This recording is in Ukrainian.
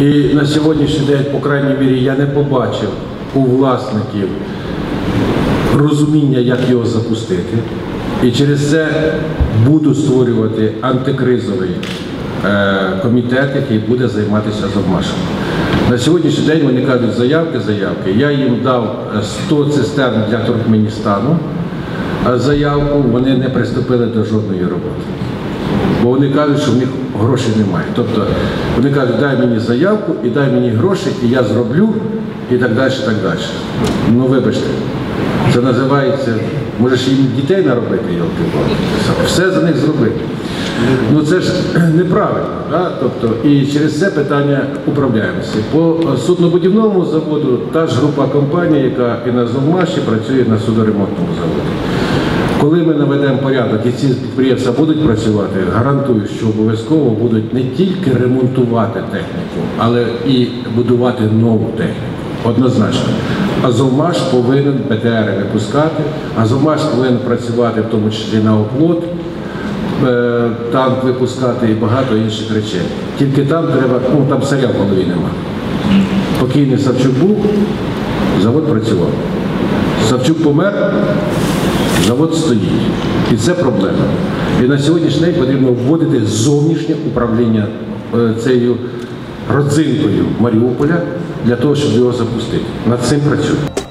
І на сьогоднішній день, по крайній мірі, я не побачив у власників розуміння, як його запустити. І через це буду створювати антикризовий е, комітет, який буде займатися завмашем. На сьогоднішній день вони кажуть заявки, заявки. Я їм дав е, 100 цистерн для Туркменістану е, заявку, вони не приступили до жодної роботи. Бо вони кажуть, що в них грошей немає. Тобто вони кажуть, дай мені заявку і дай мені гроші, і я зроблю, і так далі, і так далі. Ну вибачте, це називається, можеш їм дітей наробити, йолки все за них зробити. Ну це ж неправильно. Да? Тобто, і через це питання управляємося. По суднобудівному заводу та ж група компаній, яка і на Зовмаші працює на судоремонтному заводі. Коли ми наведемо порядок і ці підприємства будуть працювати, гарантую, що обов'язково будуть не тільки ремонтувати техніку, але і будувати нову техніку. Однозначно. Азовмаш повинен БТР випускати, Азовмаш повинен працювати в тому числі на оплот, е, танк випускати і багато інших речей. Тільки там треба, ну там царя в голові нема. Покійний Савчук був, завод працював. Савчук помер, завод стоїть. І це проблема. І на сьогоднішній день потрібно вводити зовнішнє управління е, цією родзинкою Маріуполя для того, щоб його запустити. Над цим працюємо.